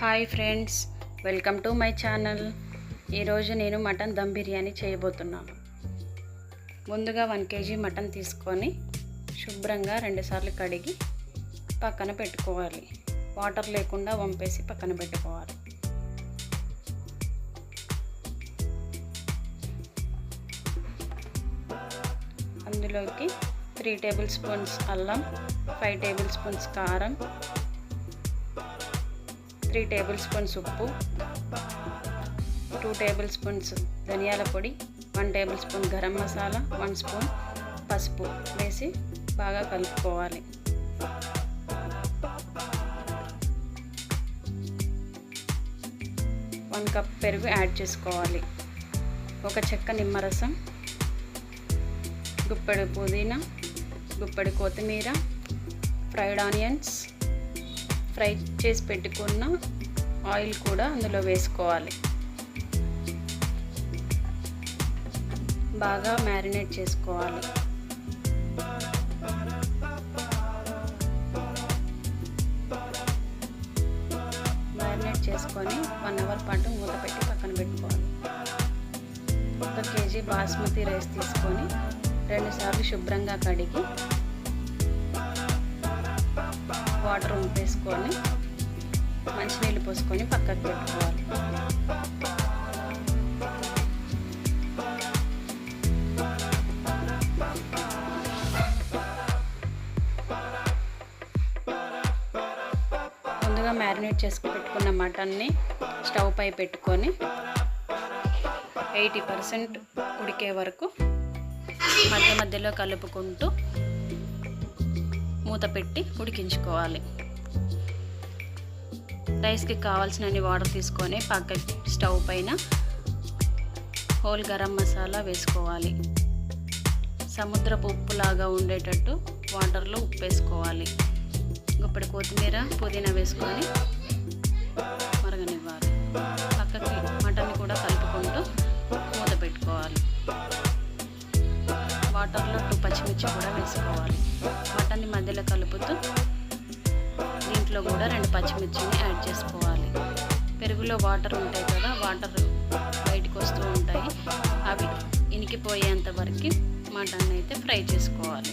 Hi friends welcome to my channel. ఈరోజు నేను mutton dum biryani చేయబోతున్నాను. ముందుగా వన్ కేజీ మటన్ తీసుకొని శుభ్రంగా రెండుసార్లు కడిగి పక్కన పెట్టుకోవాలి. వాటర్ లేకుండా వంపేసి పక్కన పెట్టుకోవాలి. అందులోకి త్రీ టేబుల్ స్పూన్స్ అల్లం ఫైవ్ టేబుల్ స్పూన్స్ కారం త్రీ టేబుల్ స్పూన్స్ ఉప్పు టూ టేబుల్ స్పూన్స్ ధనియాల పొడి one tablespoon garam masala one spoon పసుపు వేసి బాగా కలుపుకోవాలి. వన్ కప్ పెరుగు యాడ్ చేసుకోవాలి. ఒక చెక్క నిమ్మరసం గుప్పెడు పుదీనా గుప్పెడు కొత్తిమీర ఫ్రైడ్ ఆనియన్స్ ఫ్రై చేసి పెట్టుకున్న ఆయిల్ కూడా అందులో వేసుకోవాలి. బాగా మ్యారినేట్ చేసుకోవాలి. మ్యారినేట్ చేసుకొని వన్ అవర్ పాటు మూత పెట్టి పక్కన పెట్టుకోవాలి. ఒక కేజీ బాస్మతి రైస్ తీసుకొని రెండుసార్లు శుభ్రంగా కడిగి వాటర్ ఉంపేసుకొని మంచినీళ్ళు పోసుకొని పక్కకు పెట్టుకోవాలి. ముందుగా మ్యారినేట్ చేసుకు పెట్టుకున్న మటన్ని స్టవ్ పై పెట్టుకొని ఎయిటీ పర్సెంట్ ఉడికే వరకు మధ్య మధ్యలో కలుపుకుంటూ మూత పెట్టి ఉడికించుకోవాలి. రైస్కి కావాల్సినన్ని వాటర్ తీసుకొని పక్క స్టవ్ పైన హోల్ గరం మసాలా వేసుకోవాలి. సముద్రపు ఉప్పులాగా ఉండేటట్టు వాటర్లో ఉప్పు వేసుకోవాలి ఇప్పుడు కొత్తిమీర పుదీనా వేసుకొని మరగనివ్వాలి. పక్కకి మటన్ కూడా కలుపుకుంటూ మూత పెట్టుకోవాలి. వాటర్లో టూ పచ్చిమిర్చి కూడా వేసుకోవాలి. మటన్ని మధ్యలో కలుపుతూ దీంట్లో కూడా రెండు పచ్చిమిర్చిని యాడ్ చేసుకోవాలి. పెరుగులో వాటర్ ఉంటాయి కదా వాటర్ బయటకు వస్తూ ఉంటాయి. అవి ఇనికిపోయేంత వరకు మటన్ అయితే ఫ్రై చేసుకోవాలి.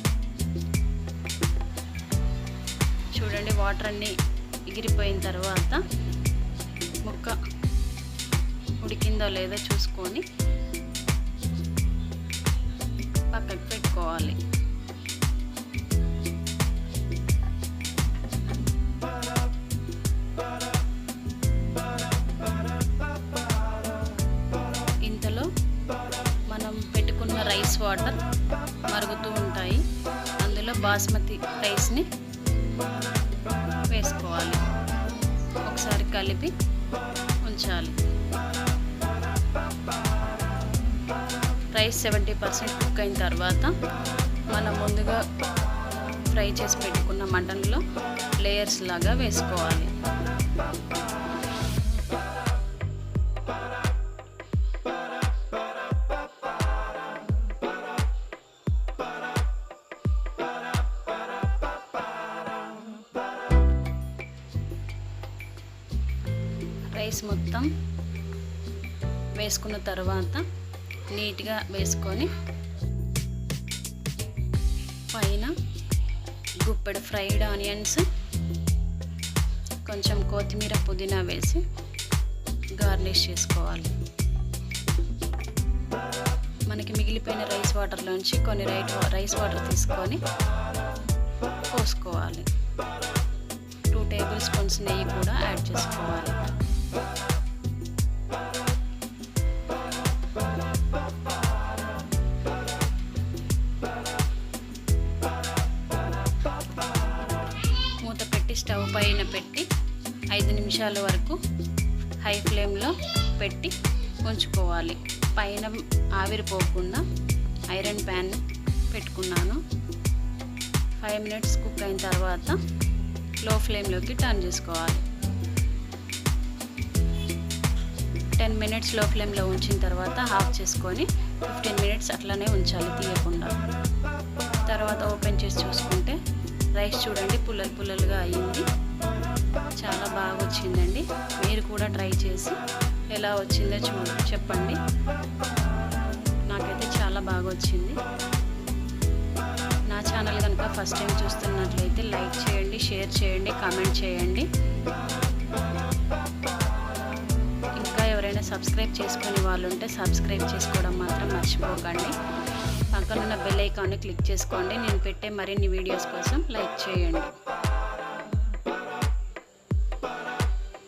చూడండి వాటర్ అన్నీ ఎగిరిపోయిన తర్వాత ముక్క ఉడికిందో లేదో చూసుకొని పక్కకు పెట్టుకోవాలి. రైస్ వాటర్ మరుగుతూ ఉంటాయి. అందులో బాస్మతి రైస్ని వేసుకోవాలి. ఒకసారి కలిపి ఉంచాలి. రైస్ సెవెంటీ పర్సెంట్ కుక్ అయిన తర్వాత మనం ముందుగా ఫ్రై చేసి పెట్టుకున్న మటన్లో లేయర్స్ లాగా వేసుకోవాలి. రైస్ మొత్తం వేసుకున్న తర్వాత నీట్గా వేసుకొని పైన గుప్పెడు ఫ్రైడ్ ఆనియన్స్ కొంచెం కొత్తిమీర పుదీనా వేసి గార్నిష్ చేసుకోవాలి. మనకి మిగిలిపోయిన రైస్ వాటర్లోంచి కొన్ని రైట్ రైస్ వాటర్ తీసుకొని పోసుకోవాలి. టూ టేబుల్ స్పూన్స్ నెయ్యి కూడా యాడ్ చేసుకోవాలి. మూత పెట్టి స్టవ్ పైన పెట్టి ఐదు నిమిషాల వరకు హై ఫ్లేమ్లో పెట్టి ఉంచుకోవాలి. పైన ఆవిరిపోకుండా ఐరన్ ప్యాన్ పెట్టుకున్నాను. ఫైవ్ మినిట్స్ కుక్ అయిన తర్వాత లో ఫ్లేమ్లోకి టర్న్ చేసుకోవాలి. టెన్ మినిట్స్లో ఫ్లేమ్లో ఉంచిన తర్వాత హాఫ్ చేసుకొని ఫిఫ్టీన్ మినిట్స్ అట్లానే ఉంచాలి తీయకుండా. తర్వాత ఓపెన్ చేసి చూసుకుంటే రైస్ చూడండి పుల్లలు పుల్లలుగా అయ్యింది. చాలా బాగా వచ్చిందండి. మీరు కూడా ట్రై చేసి ఎలా వచ్చిందో చూ చెప్పండి. నాకైతే చాలా బాగా వచ్చింది. నా ఛానల్ కనుక ఫస్ట్ టైం చూస్తున్నట్లయితే లైక్ చేయండి షేర్ చేయండి కామెంట్ చేయండి. సబ్స్క్రైబ్ చేసుకునే వాళ్ళు ఉంటే సబ్స్క్రైబ్ చేసుకోవడం మాత్రం మర్చిపోకండి. పక్కనున్న బెల్ ఐకాన్ని క్లిక్ చేసుకోండి. నేను పెట్టే మరిన్ని వీడియోస్ కోసం లైక్ చేయండి.